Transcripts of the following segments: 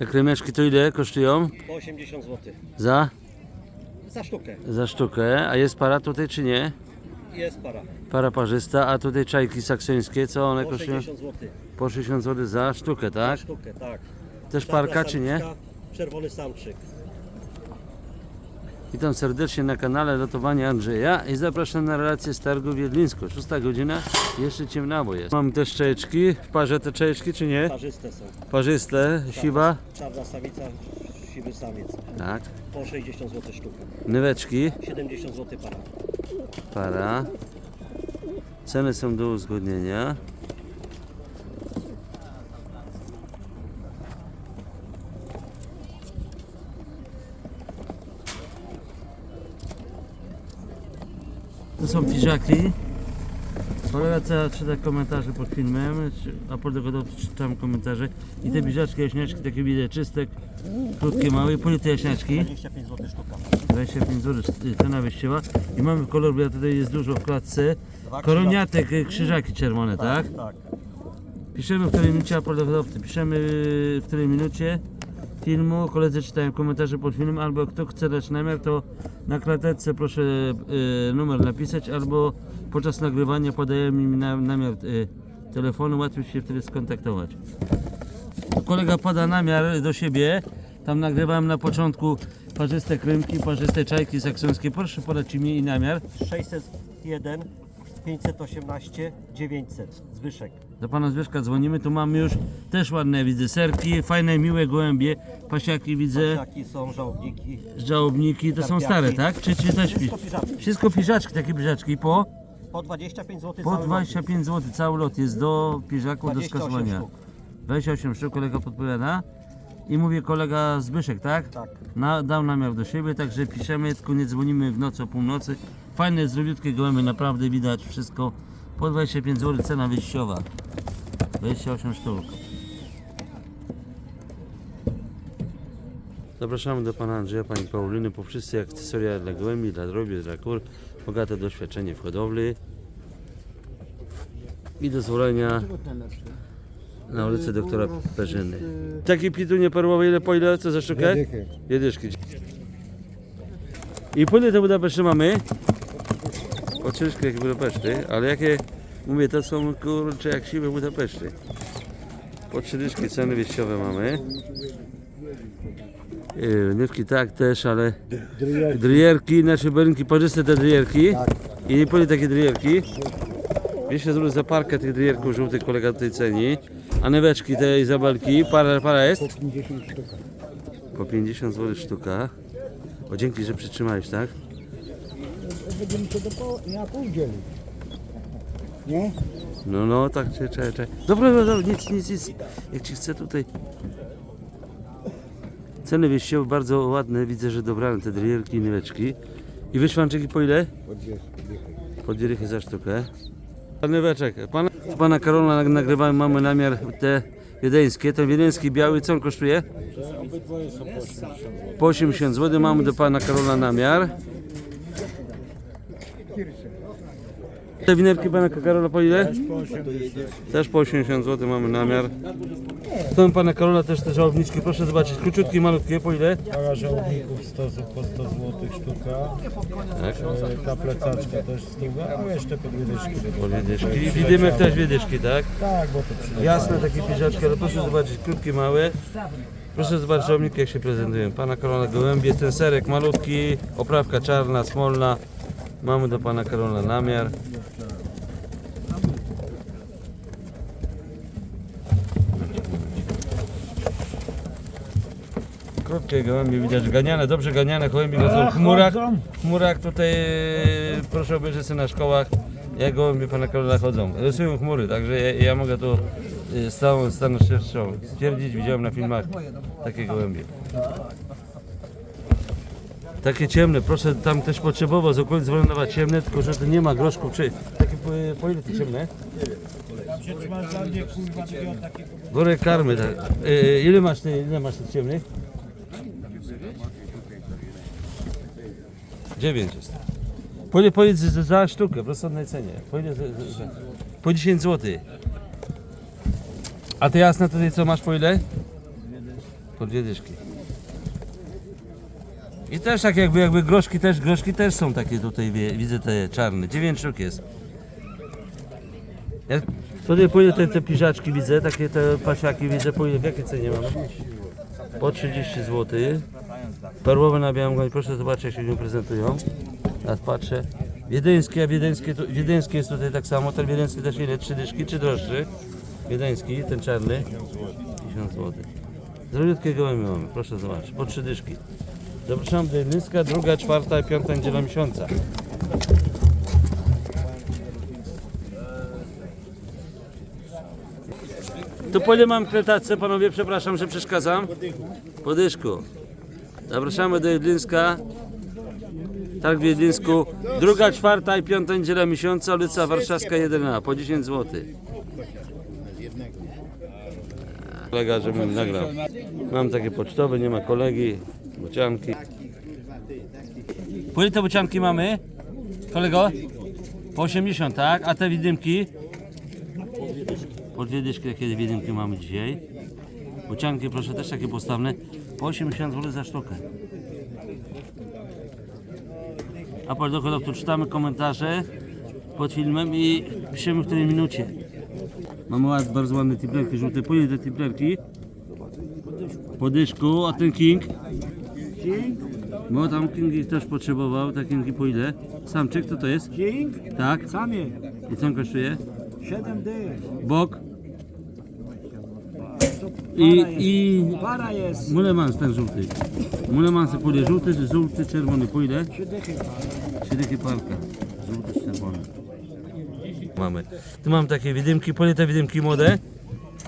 Te kremeczki to ile kosztują? Po 80 zł. Za? Za sztukę. Za sztukę. A jest para tutaj czy nie? Jest para. Para parzysta, a tutaj czajki saksońskie, co one Po kosztują? 60 zł. Po 60 zł za sztukę, Za tak? sztukę, tak. Też Czarna parka czy nie? Czerwony samczyk. Witam serdecznie na kanale Lotowanie Andrzeja i zapraszam na relację z targu Wiedlińsko. 6 godzina, jeszcze ciemnawo jest. Mam też czajeczki, w parze te czajeczki czy nie? Parzyste są. Parzyste, siwa, Czarna samica, siwy samiec. tak. Po 60 zł sztuka. Nyweczki, 70 zł para. para. Ceny są do uzgodnienia. To są piżaki. Kolega co czyta komentarze pod filmem, a po tego czytam komentarze. I te piżaczki, jaśniaczki takie widzę czyste, krótkie, małe. Po te jaśniaczki? 25 zł sztuka. 25 zł cena. I mamy kolor, bo ja tutaj jest dużo w klatce. Koroniatek, y, krzyżaki czerwone, tak? Tak. Piszemy w której minucie, a prawdopodobnie piszemy w której minucie filmu. Koledzy czytają komentarze pod filmem, albo kto chce dać namiar, to na klatce proszę y, numer napisać, albo podczas nagrywania podajemy mi na, namiar y, telefonu, łatwiej się wtedy skontaktować. Kolega pada namiar do siebie. Tam nagrywałem na początku parzyste krymki, parzyste czajki saksońskie. Proszę podać imię i namiar. 601, 518, 900. Zwyszek. Do pana Zbyszka dzwonimy, tu mamy już też ładne widzę serki, fajne, miłe gołębie, pasiaki widzę, Jaki są żałobniki. żałobniki, to są stare, tak? Czy, czy też Wszystko piżaki. Wszystko piżaczki, takie piżaczki po, Po 25 zł po cały 25 zł, cały lot jest do piżaku, do 28 skasowania. sztuk. 28 sztuk, kolega podpowiada. I mówi kolega Zbyszek, tak? Tak. Na, dał namiar do siebie, także piszemy, tylko nie dzwonimy w nocy o północy. Fajne, zdrowiutkie gołębie, naprawdę widać wszystko. Po 25 zł cena wyjściowa. 28 sztuk. Zapraszamy do pana Andrzeja, pani Pauliny po wszystkie akcesoria dla gołębi, dla drobiu, dla kur. Bogate doświadczenie w hodowli. I dozwolenia na ulicy doktora Perzyny. Takie pitunie perłowe, ile po ile? Co za sztukę? Jedyszki. I po ile te Budapeszty mamy? Oczywiście jakie Budapeszty, ale jakie, mówię, to są kurcze jak siwe Budapeszty. Po trzy dyszki ceny wieściowe mamy. Yy, Nywki tak też, ale drierki, znaczy berynki, parzyste te drierki. I nie powiem takie drierki. 200 zł za parkę tych drierków żółtych kolega tutaj ceni. A nyweczki te Izabelki, para, para jest? 50 sztuk. Po 50 zł sztuka. O dzięki, że przytrzymałeś, tak? Będziemy się do po... na pół dzielić. Nie? No, no, tak, czekaj, czekaj. Dobra, dobra, dobra, nic, nic, nic. Jak ci chcę tutaj... Ceny wyjściowe bardzo ładne, widzę, że dobrane te drierki i nyweczki. I wyszwanczyki po ile? Po dwie dychy. Po dwie dychy za sztukę. Pan nyweczek, pana, pana Karola nag- nagrywałem, mamy namiar te wiedeńskie. Ten wiedeński biały, co on kosztuje? Obydwoje są po 80 zł. Po 80 zł mamy do pana Karola namiar. Te winerki pana Karola po ile? Po 80. Też po 80 zł mamy namiar. Są pana Karola też te żałobniczki, proszę zobaczyć, króciutkie, malutkie, po ile? Para żołników 100, z- po 100 zł sztuka. Tak. E, Ta plecaczka też stuga, a jeszcze po dwie dyszki. Po wiedyszki. I widymek też wiedyszki, tak? Tak, bo to. Jasne takie piżaczki, ale proszę zobaczyć, krótkie, małe. Proszę zobaczyć żałobniki jak się prezentują. Pana Karola gołębie, ten serek malutki, oprawka czarna, smolna. Mamy do pana Karola namiar. Krótkie gołębie widać ganiane, dobrze ganiane gołębie chodzą w chmurach. W chmurach tutaj e, proszę obejrzeć sobie na szkołach jak gołębie pana Karola chodzą. Rysują chmury, także ja, ja mogę to e, z całą stanowczością stwierdzić, widziałem na filmach takie gołębie. Takie ciemne, proszę tam ktoś potrzebował z okolic Wolonowa ciemne, tylko że to nie ma groszków, czy takie po, po ile te ciemne? Worek karmy, tak. E, ile masz ty, ile masz tych ciemnych? Dziewięć jest. Po ile powiedz za, sztukę w rozsądnej cenie? Po ile za, za? Po 10 zł. A te jasne tutaj co masz po ile? Po dwie dyszki. I też tak jakby, jakby groszki też, groszki też są takie tutaj, wie- widzę te czarne. Dziewięć sztuk jest. Jak tutaj pójdę te, te piżaczki widzę, takie te pasiaki widzę, pójdę, w jakiej cenie mamy? Po 30 zł. Perłowe na białym proszę zobaczyć jak się nie prezentują. Teraz patrzę. Wiedeńskie, a wiedeńskie, wiedeńskie jest tutaj tak samo, ten wiedeński też ile? Trzy dyszki czy droższy? Wiedeński, ten czarny. 1000 zł. Zdrowiutkie gołębie mamy, proszę zobaczyć, po trzy dyszki. Zapraszam do Jedlińska, druga, czwarta i piąta niedziela miesiąca. Tu po ile mam kretację, panowie, przepraszam, że przeszkadzam. Po dyszku. Zapraszamy do Jedlińska. Tak w Jedlińsku. Druga, czwarta i piąta niedziela miesiąca, ulica Warszawska 1A, po 10 zł. Kolega, żebym nagrał. Mam takie pocztowe, nie ma kolegi, bocianki. Po ile te bocianki mamy? Kolego? Po 80, tak? A te widymki? Po dwie dyszki widymki mamy dzisiaj. Bocianki proszę też takie postawne. Po 80 zł za sztukę. A po dochodowcu czytamy komentarze pod filmem i piszemy w której minucie. Mamy bardzo ładne tiplerki żółte. Po ile te tiplerki? Po dyszku, a ten king? Bo tam King też potrzebował, te kingi po ile? Samczyk, co to jest? King? Tak. Samie. I co on kosztuje? 7 dych. Bok To i, i Para jest. mulemans ten żółty. Mulemans po ile? Żółty, żółty, czerwony po ile? 3 dychy para. Trzy dychy parka. Żółty z czerwonym. Mamy. Tu mam takie widymki, po ile te widymki młode?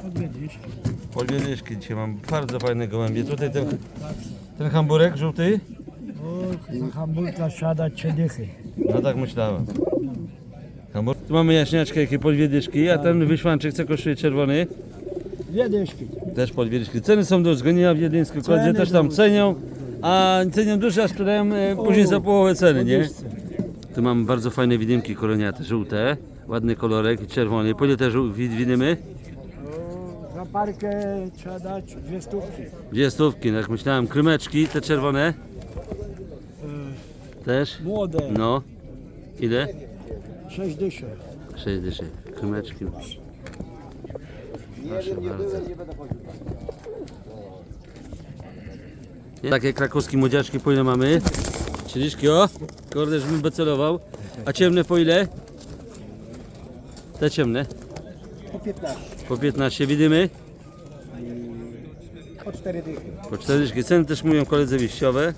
Odwiedzisz. Po dwie dyszki dzisiaj mam bardzo fajne gołębie. Tutaj ten, ten hamburek żółty? O, za hamburka siada 3 dychy. No tak myślałem. Hambur... Tu mamy jaśniaczkę, jakie po dwie dyszki, a ten wyszwanczyk co kosztuje czerwony? Dwie dyszki. Też po dwie dyszki. Ceny są do zgonienia w Ceny też tam cenią, a cenią dużo, a sprzedają e, później za połowę ceny, nie? Tu mam bardzo fajne widymki koroniate, żółte, ładny kolorek i czerwony. Po ile te żół- wid- widymy? Parkę trzeba dać dwie stówki. Dwie stówki, no jak myślałem, krymeczki, te czerwone też? Młode. No. Ile? 6 dyszek. Sześć dyszek. Krymeczki. Proszę bardzo. Takie krakowskie młodziaczki po ile mamy? Trzyliszki, o! Kurde, żebym becelował. A ciemne po ile? Te ciemne? Po 15. Po 15 widymy? Po 4 dychy. Po 40. Ceny też mówią koledzy wyjściowe.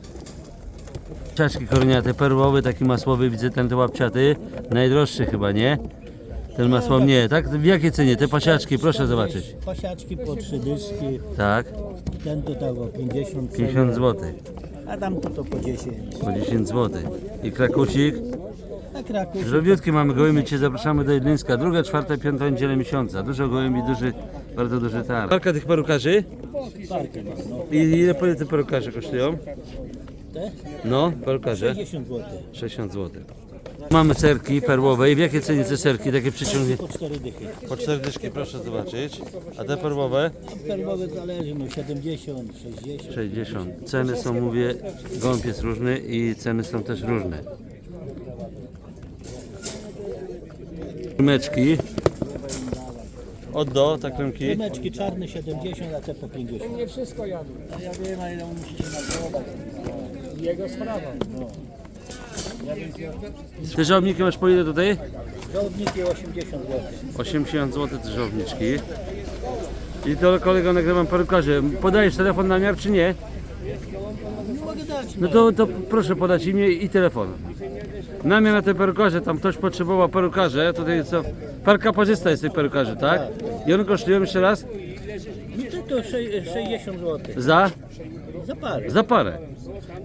Czaczki koroniate, perłowy, taki masłowy, widzę ten te łapciaty. Najdroższy chyba, nie? Ten masłowy, nie, tak? W jakiej cenie? Te pasiaczki, proszę zobaczyć. Pasiaczki po trzy dyszki, Tak, ten to tak o 50 50 zł, a tam to, to po 10. po 10 zł. I krakusik. A Kraków mamy gołębi, Cię zapraszamy do Jedlińska. Druga, czwarta, piąta niedziela miesiąca. Dużo gołębi, duży, bardzo duży targ. Parka tych perukarzy? I ile po te perukarze kosztują? Te? No, perukarze. 50 zł. 60 zł. Mamy serki perłowe i w jakiej cenie te serki takie przyciągnie? Po 4 dychy. Po 40 proszę zobaczyć. A te perłowe? Perłowe zależy, no 70, 60. 60. Ceny są, mówię, gołąb jest różny i ceny są też różne. Krymeczki. Od do, tak krymki. Rymeczki czarne 70, a te po 50. Nie wszystko jadą. A ja wiem, a ile musicie nagrować. Jego sprawa. Te żołniki masz po ile tutaj? Żołniki 80 zł. 80 zł te żołniczki. I to kolego nagrywam perukarze. Podajesz telefon na miar czy nie? Nie mogę dać, No to, to proszę podać imię i telefon. Namiar na te perukarze, tam ktoś potrzebował perukarze, tutaj co? Par kaparzysta jest tych perukarzy, tak? I one kosztują jeszcze raz? No to, to sze- 60 zł. Za? Za parę. Za parę.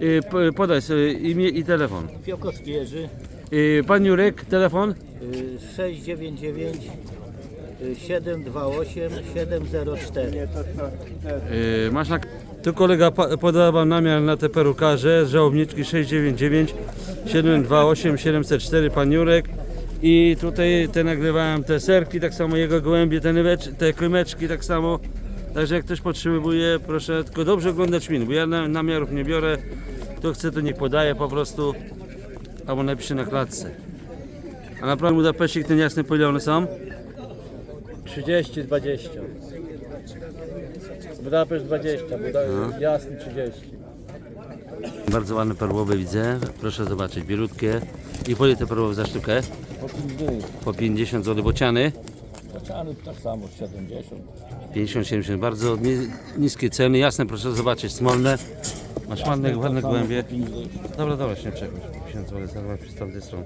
Y, p- Podaj sobie imię i telefon. Fiokowski Jerzy, Y, Pan Jurek, telefon? y, 699 y, 728 704. Masz na... Tu kolega pa- podawał namiar na te perukarze, żołobniczki 699 728 704, pan Jurek. I tutaj te nagrywałem te serki, tak samo jego gołębie, te, nywecz- te krymeczki, tak samo Także jak ktoś potrzebuje, proszę tylko dobrze oglądać film, bo ja na, namiarów nie biorę. Kto chce, to niech podaje po prostu, albo napisze na klatce. A naprawdę Budapeszcik ten jasny, po ile one są? 30, 20. Budapeszt 20, Buda- jasny 30. Bardzo ładne perłowe widzę, proszę zobaczyć, bielutkie. I po ile te perłowe za sztukę? Po 5 dni. Po 50 zł, bociany? Kaczany tak samo 70. 50-70, bardzo ni- niskie ceny, jasne, proszę zobaczyć, smolne. Masz ładne, ładne głębie. Dobra, dobra, się nie czekasz. 50 zł, zaraz przy tamtej stronie.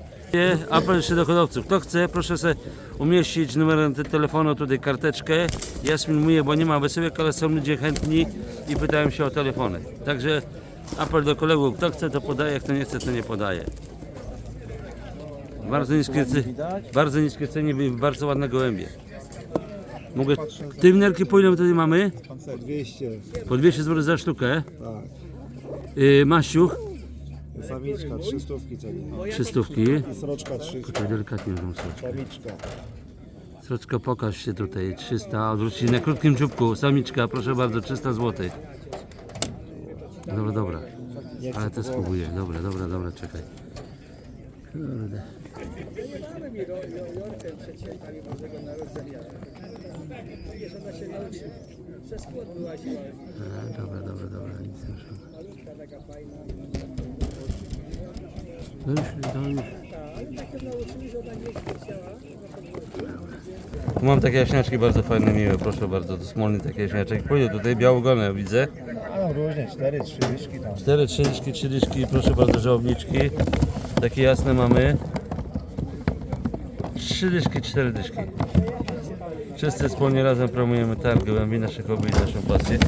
Apel jeszcze do hodowców. Kto chce, proszę sobie umieścić numer te- telefonu, tutaj karteczkę. Ja filmuję, bo nie ma wysyłek, ale są ludzie chętni i pytają się o telefony. Także apel do kolegów, kto chce, to podaje, kto nie chce, to nie podaje. Bardzo niskie, bardzo niskie ceny, bardzo ładne gołębie. Mogę... Tymnerki po ile tutaj mamy? 200, Po 200 zł za sztukę. tak. Yy, Masiuch, Samiczka, 300 ceni. trzy stówki. I sroczka 300, Tutaj delikatnie tą sroczkę. samiczka. Sroczka pokaż się tutaj, 300, odwrócić na krótkim czubku. Samiczka, proszę bardzo, 300 zł. Dobra, dobra. Ale to spróbuję. Dobra, dobra, dobra, czekaj. Kurde. E, Dobra, dobra, dobra, nic nie muszę. No już, no już. Tu mam takie jaśniaczki bardzo fajne, miłe, proszę bardzo, to smolny taki jaśniaczek. Pójdę tutaj, białogone widzę. A różnie, 4, 3 dyszki tam. Cztery, trzy dyszki, trzy dyszki, proszę bardzo, żołobniczki. Takie jasne mamy. Trzy dyszki, cztery dyszki. Wszyscy wspólnie razem promujemy targ gołębi, naszych hobby i naszą pasję.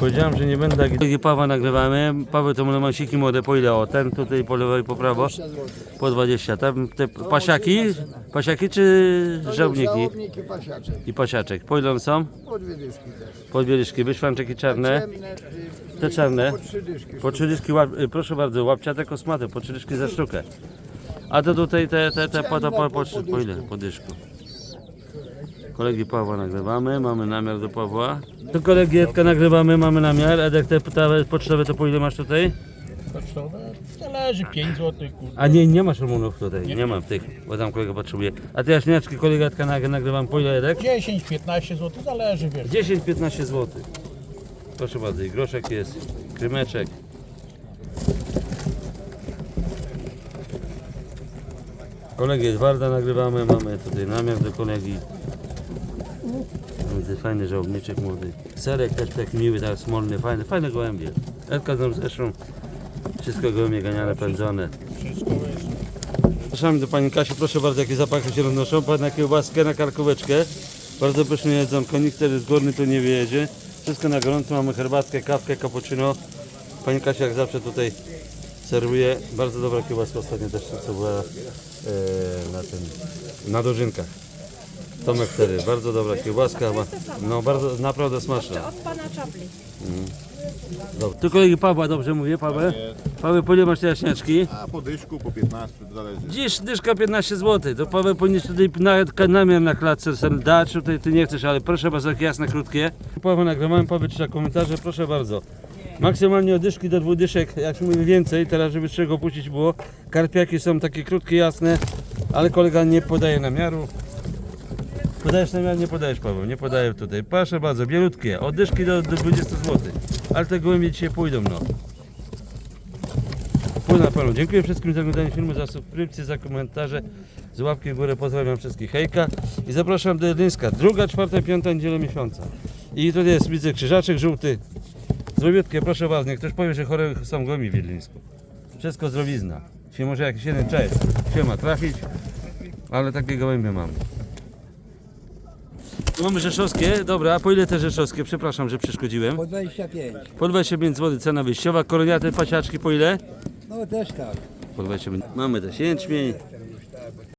Powiedziałem, że nie będę agitacji. Paweł nagrywamy. Paweł to monosiki młode, po ile? O, ten tutaj po lewo i po prawo. Po 20. Tam te pasiaki? Pasiaki czy żołniki? Żałobniki pasiaczek. I pasiaczek. Po ile one są? Po dwie dyszki też. Po dwie dyszki. Wyszwanczyki czarne. Ciemne, Te czarne. Po trzy dyszki. Po trzy dyszki, łap, y, proszę bardzo, łapciate kosmate, po trzy dyszki za sztukę. A to tutaj te, te, te po, to, po, po, po, po ile? Po dyszku. Kolegi Pawła nagrywamy, mamy namiar do Pawła. Tu kolegi Edka nagrywamy, mamy namiar. Edek, te pocztowe to po ile masz tutaj? Pocztowe? Zależy, 5 zł. A nie, nie masz rumunów tutaj, nie, mam tych, bo tam kolega potrzebuje. A te jaśniaczki kolega Edka nag- nagrywam, po ile Edek? 10-15 zł, zależy wiesz. 10-15 zł. Proszę bardzo, i groszek jest, krymeczek. Kolegi Edwarda nagrywamy, mamy tutaj namiar do kolegi. Widzę fajny żołnierzyk młody. Serek też taki miły, tak smolny, fajny, fajne gołębie. Edka z zresztą wszystko gołębie ganiane, pędzone. Zapraszamy do Pani Kasi, proszę bardzo, jakie zapachy się roznoszą. Pan na kiełbaskę, na karkóweczkę. Bardzo pyszne jedzonko, nikt wtedy z górny tu nie wyjedzie. Wszystko na gorąco, mamy herbatkę, kawkę, cappuccino. Pani Kasia jak zawsze tutaj serwuje. Bardzo dobra kiełbaska ostatnio też, co była e, na tym, na dożynkach. Tomek wtedy, bardzo dobra kiełbaska, ma- no bardzo, naprawdę smaczna. Od pana Czapli. Dobra. Tu kolegi Pawła, dobrze mówię, Paweł? Paweł, po ile masz te jaśniaczki? A po dyszku, po 15, to zależy. Dziś dyszka 15 zł. To Paweł powinien tutaj nawet na klatce sobie dać. Tutaj ty nie chcesz, ale proszę bardzo, takie jasne, krótkie. Paweł nagrywałem, Paweł czyta komentarze, proszę bardzo. Maksymalnie od dyszki do dwóch dyszek, jak mówię więcej, teraz żeby czego puścić było. Karpiaki są takie krótkie, jasne, ale kolega nie podaje namiaru. Podajesz namiar? Nie podajesz Paweł, nie podaję tutaj. Proszę bardzo, bielutkie, od dyszki do, do 20 zł. Ale te gołębie dzisiaj pójdą, no. Płynę panu. Dziękuję wszystkim za oglądanie filmu, za subskrypcję, za komentarze, z łapki w górę. Pozdrawiam wszystkich. Hejka i zapraszam do Jedlińska. Druga, czwarta, piąta niedziela miesiąca. I tutaj jest, widzę, krzyżaczek żółty. Zdrowiutkie, proszę was, niech ktoś powie, że chore są gołębie w Jedlińsku. Wszystko zdrowizna. Się może jakiś jeden cześć się ma trafić, ale takie gołębie mamy. Tu mamy rzeszowskie, dobra, a po ile te rzeszowskie? Przepraszam, że przeszkodziłem. Po 25. Po 25 zł cena wyjściowa, koroniate pasiaczki po ile? No też tak. Po 25. Mamy też jęczmień,